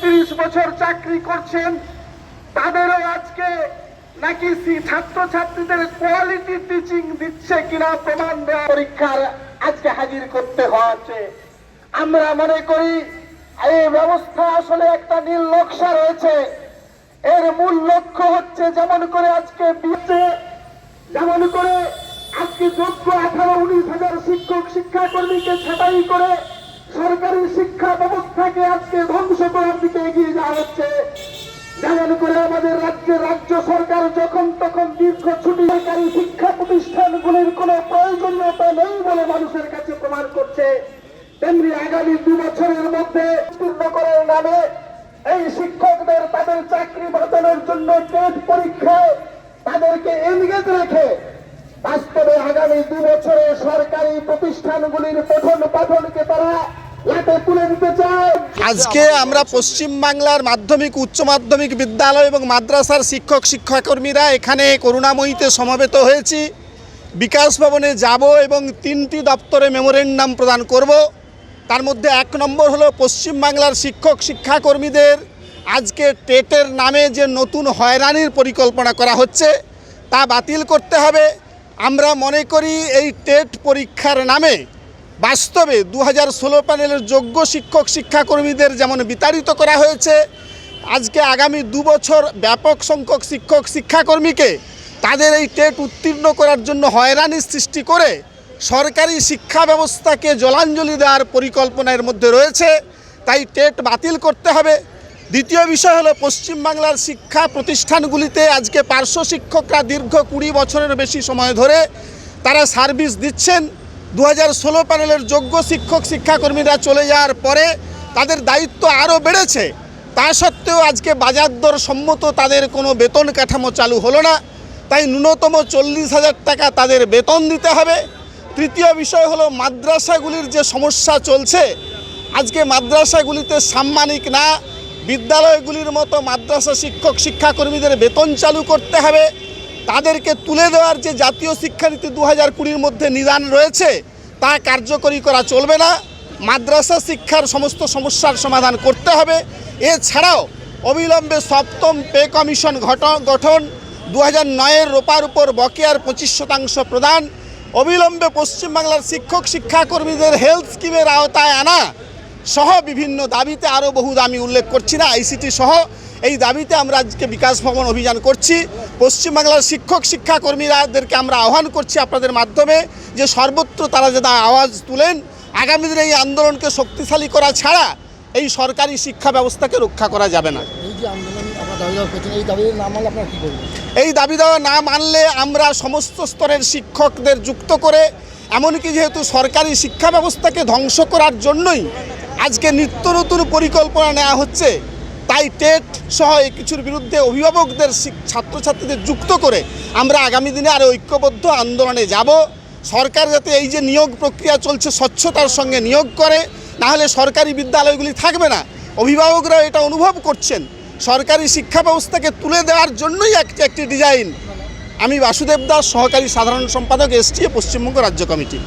তিরিশ বছর চাকরি করছেন, তাদেরও আজকে নাকি ছাত্রছাত্রীদের কোয়ালিটি টিচিং দিচ্ছে কিনা প্রমাণ দেওয়া পরীক্ষার আজকে হাজির করতে হচ্ছে আমরা মনে করি এই ব্যবস্থা আসলে একটা নীল নকশা রয়েছে। এর মূল লক্ষ্য হচ্ছে যেমন করে আজকে বিয়েতে, যেমন করে আজকে যোগ্য আঠারো উনিশ হাজার শিক্ষক শিক্ষাকর্মীকে ছাটাই করে সরকারি শিক্ষা ব্যবস্থাকে আজকে দিকে এগিয়ে যাওয়া হচ্ছে। যেমন করে আমাদের রাজ্যের রাজ্য সরকার যখন তখন দীর্ঘ ছুটি সরকারি শিক্ষা প্রতিষ্ঠানগুলির কোনো প্রয়োজনীয়তা নেই বলে মানুষের কাছে প্রমাণ করছে। তেমনি আগামী দু বছরের মধ্যে উত্তীর্ণ করার নামে এই শিক্ষকদের তাদের চাকরি বাঁচানোর জন্য টেট পরীক্ষায় তাদেরকে এনগেজ রেখে বাস্তবে আগামী দু বছরে সরকারি প্রতিষ্ঠানগুলির পঠন পাঠনকে তারা আজকে আমরা পশ্চিম বাংলার মাধ্যমিক, উচ্চ মাধ্যমিক বিদ্যালয় এবং মাদ্রাসার শিক্ষক, শিক্ষাকর্মীরা এখানে করুণাময়ীতে সমবেত হয়েছি। বিকাশ ভবনে যাব এবং তিনটি দপ্তরে মেমোরেন্ডাম প্রদান করব। তার মধ্যে এক নম্বর হলো পশ্চিম বাংলার শিক্ষক, শিক্ষাকর্মীদের আজকে টেটের নামে যে নতুন হয়রানির পরিকল্পনা করা হচ্ছে, তা বাতিল করতে হবে। আমরা মনে করি এই টেট পরীক্ষার নামে বাস্তবে দু হাজার ষোলো প্যানেলের যোগ্য শিক্ষক শিক্ষাকর্মীদের যেমন বিতাড়িত করা হয়েছে, আজকে আগামী দু বছর ব্যাপক সংখ্যক শিক্ষক শিক্ষাকর্মীকে তাদের এই টেট উত্তীর্ণ করার জন্য হয়রানির সৃষ্টি করে সরকারি শিক্ষা ব্যবস্থাকে জলাঞ্জলি দেওয়ার পরিকল্পনার মধ্যে রয়েছে। তাই টেট বাতিল করতে হবে। দ্বিতীয় বিষয় হলো পশ্চিমবাংলার শিক্ষা প্রতিষ্ঠানগুলিতে আজকে পার্শ্ব শিক্ষকরা দীর্ঘ কুড়ি বছরের বেশি সময় ধরে তারা সার্ভিস দিচ্ছেন। দু হাজার ষোলো প্যানেলের যোগ্য শিক্ষক শিক্ষাকর্মীরা চলে যাওয়ার পরে তাদের দায়িত্ব আরও বেড়েছে। তা সত্ত্বেও আজকে বাজার দর সম্মত তাদের কোনো বেতন কাঠামো চালু হলো না। তাই ন্যূনতম চল্লিশ হাজার টাকা তাদের বেতন দিতে হবে। তৃতীয় বিষয় হলো মাদ্রাসাগুলির যে সমস্যা চলছে, আজকে মাদ্রাসাগুলিতে সাম্মানিক না। বিদ্যালয়গুলির মতো মাদ্রাসা শিক্ষক শিক্ষাকর্মীদের বেতন চালু করতে হবে। তাদেরকে তুলে দেওয়ার যে জাতীয় শিক্ষানীতি দু হাজার কুড়ির মধ্যে নিদান রয়েছে, তা কার্যকরী করা চলবে না। মাদ্রাসা শিক্ষার সমস্ত সমস্যার সমাধান করতে হবে। এছাড়াও অবিলম্বে সপ্তম পে কমিশন গঠন দু হাজার নয়ের রোপার উপর বকেয়ার পঁচিশ শতাংশ প্রদান। অবিলম্বে পশ্চিমবাংলার শিক্ষক শিক্ষাকর্মীদের হেলথ স্কিমের আওতায় আনা সহ বিভিন্ন দাবিতে আরও বহু দামি উল্লেখ করছি না। আইসিটি সহ এই দাবিতে আমরা আজকে বিকাশ ভবন অভিযান করছি। পশ্চিমবাংলার শিক্ষক শিক্ষাকর্মীরাদেরকে আমরা আহ্বান করছি আপনাদের মাধ্যমে যে সর্বত্র তারা যেন আওয়াজ তুলেন। আগামী দিনে এই আন্দোলনকে শক্তিশালী করা ছাড়া এই সরকারি শিক্ষা ব্যবস্থাকে রক্ষা করা যাবে না। এই দাবি দেওয়া না মানলে আমরা সমস্ত স্তরের শিক্ষকদের যুক্ত করে এমনকি যেহেতু সরকারি শিক্ষা ব্যবস্থাকে ধ্বংস করার জন্যই আজকে নিত্য নতুন পরিকল্পনা নেওয়া হচ্ছে তাই টেট সহ এই কিছুর বিরুদ্ধে অভিভাবকদের ছাত্রছাত্রীদের যুক্ত করে আমরা আগামী দিনে আরও ঐক্যবদ্ধ আন্দোলনে যাব। সরকার যাতে এই যে নিয়োগ প্রক্রিয়া চলছে স্বচ্ছতার সঙ্গে নিয়োগ করে না হলে সরকারি বিদ্যালয়গুলি থাকবে না। অভিভাবকরা এটা অনুভব করছেন। সরকারি শিক্ষা ব্যবস্থাকে তুলে দেওয়ার জন্যই একটি একটি ডিজাইন। আমি বাসুদেব দাস, সহকারী সাধারণ সম্পাদক এসটিএ পশ্চিমবঙ্গ রাজ্য কমিটি।